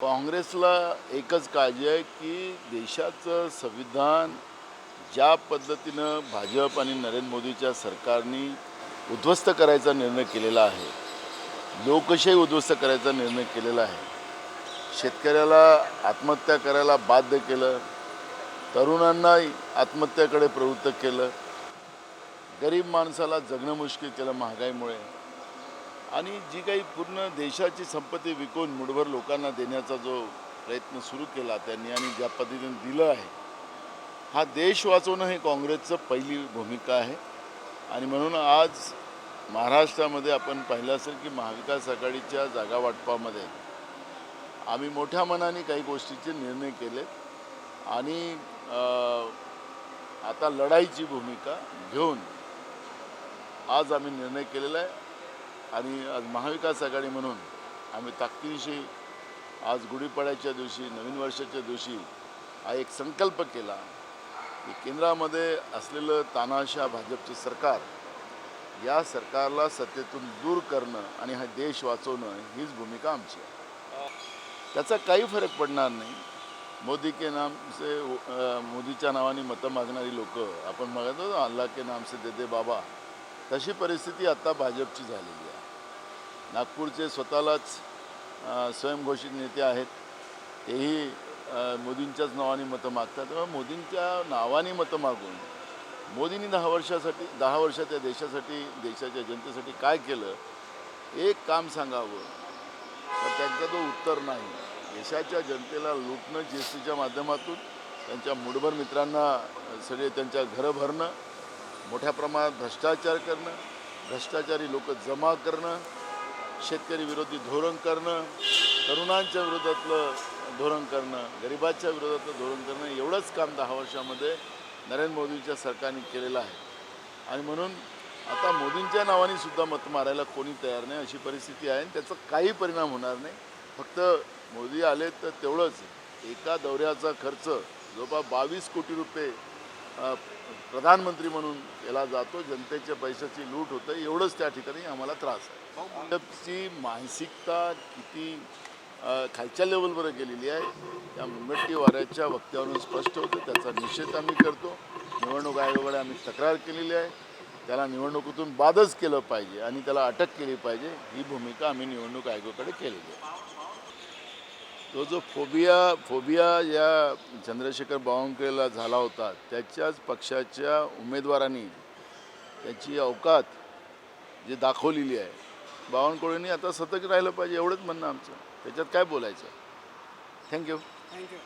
काँग्रेसला एकच काळजी आहे की देशाचं संविधान ज्या पद्धतीनं भाजप आणि नरेंद्र मोदीच्या सरकारने उद्ध्वस्त करायचा निर्णय केलेला आहे लोकशाही उद्ध्वस्त करायचा निर्णय केलेला आहे शेतकऱ्याला आत्महत्या करायला बाध्य केलं तरुणांना आत्महत्याकडे प्रवृत्त केलं गरीब माणसाला जगणं मुश्किल केलं महागाईमुळे. आणि जी काही पूर्ण देशाची संपत्ती विकून मुठभर लोकांना देण्याचा जो प्रयत्न सुरू केला त्यांनी आणि ज्या पद्धतीने दिलं आहे हा देश वाचवणं हे काँग्रेसचं पहिली भूमिका आहे. आणि म्हणून आज महाराष्ट्रामध्ये आपण पाहिलं असेल की महाविकास आघाडीच्या जागा वाटपामध्ये आम्ही मोठ्या मनाने काही गोष्टीचे निर्णय केले आणि आता लढाईची भूमिका घेऊन आज आम्ही निर्णय केलेला आहे. आणि आज महाविकास आघाडी म्हणून आम्ही ताकदीशी आज गुढीपाड्याच्या दिवशी नवीन वर्षाच्या दिवशी हा एक संकल्प केला की केंद्रामध्ये असलेलं तानाशा भाजपचे सरकार या सरकारला सत्तेतून दूर करणं आणि हा देश वाचवणं हीच भूमिका आमची आहे. त्याचा काही फरक पडणार नाही. मोदी के नाम से मोदीच्या नावाने मतं मागणारी लोक आपण म्हणत होतो अल्लाह के नाम से देते बाबा. तशी परिस्थिती आत्ता भाजपची झालेली आहे. नागपूरचे स्वतःलाच स्वयंघोषित नेते आहेत. तेही मोदींच्याच नावाने मतं मागतात. तेव्हा मोदींच्या नावाने मतं मागून मोदींनी दहा वर्षासाठी दहा वर्षात या देशासाठी देशाच्या जनतेसाठी काय केलं एक काम सांगावं. तर त्यांचा तो उत्तर नाही. देशाच्या जनतेला लुटणं जी एस टीच्या माध्यमातून त्यांच्या मुठभर मित्रांना सगळे त्यांच्या घरं भरणं मोठ्या प्रमाणात भ्रष्टाचार करणं भ्रष्टाचारी लोक जमा करणं शेतकरी विरोधी धोरण करणं तरुणांच्या विरोधातलं धोरण करणं गरिबाच्या विरोधातलं धोरण करणं एवढंच काम दहा वर्षामध्ये नरेंद्र मोदींच्या सरकारने केलेलं आहे. आणि म्हणून आता मोदींच्या नावाने सुद्धा मत मारायला कोणी तयार नाही अशी परिस्थिती आहे आणि त्याचा काही परिणाम होणार नाही. फक्त मोदी आले तर तेवढंच. एका दौऱ्याचा खर्च जवळपास बावीस कोटी रुपये प्रधानमंत्री म्हणून केला जातो. जनतेच्या पैशाची लूट होतं. एवढंच त्या ठिकाणी आम्हाला त्रास आहे. भाजपची मानसिकता किती खालच्या लेवलवर गेलेली आहे त्या मुनगट्टी वाऱ्याच्या वक्त्यावरून स्पष्ट होतं. त्याचा निषेध आम्ही करतो. निवडणूक आयोगाकडे आम्ही तक्रार केलेली आहे. त्याला निवडणुकीतून बादच केलं पाहिजे आणि त्याला अटक केली पाहिजे. ही भूमिका आम्ही निवडणूक आयोगाकडे केलेली आहे. तो जो फोबिया फोबिया या चंद्रशेखर बावनकुळेला झाला होता त्याच्याच पक्षाच्या उमेदवारांनी त्याची अवकात जी दाखवलेली आहे बावनकुळेंनी आता सतत राहिलं पाहिजे एवढंच म्हणणं आमचं. त्याच्यात काय बोलायचं? Thank you thank you